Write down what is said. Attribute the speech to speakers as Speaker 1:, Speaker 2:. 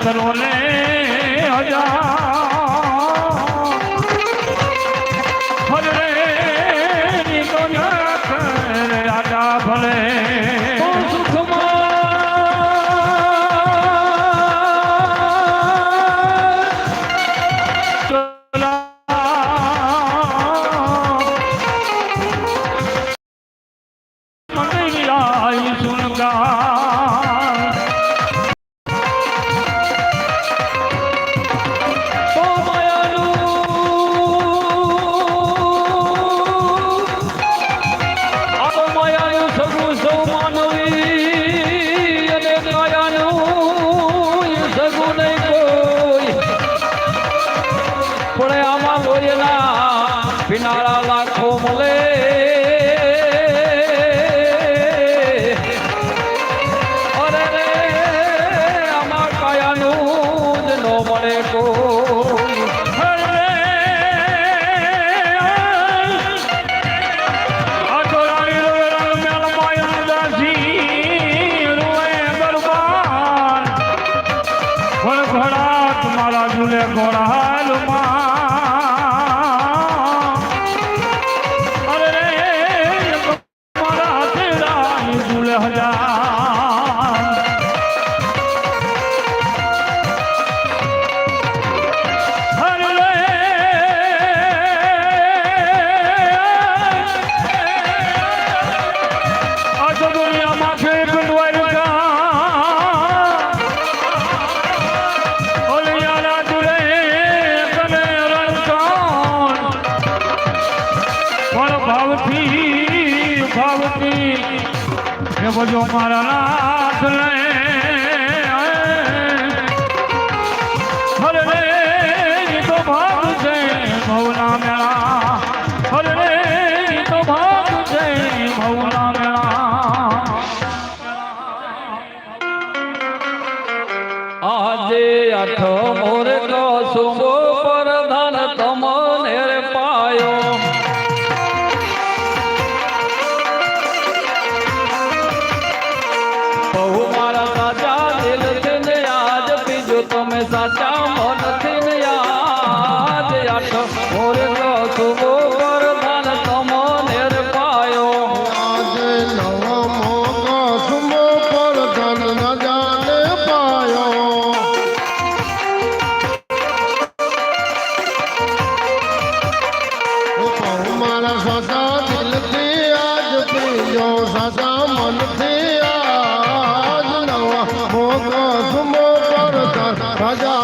Speaker 1: પથ્થરો ને હજાર ભલે
Speaker 2: સુખમાં
Speaker 1: তারা ঝুলে গোড়াল মা ભાવથી ભાવથી એ બધો મારા નાથ લે
Speaker 3: রাজা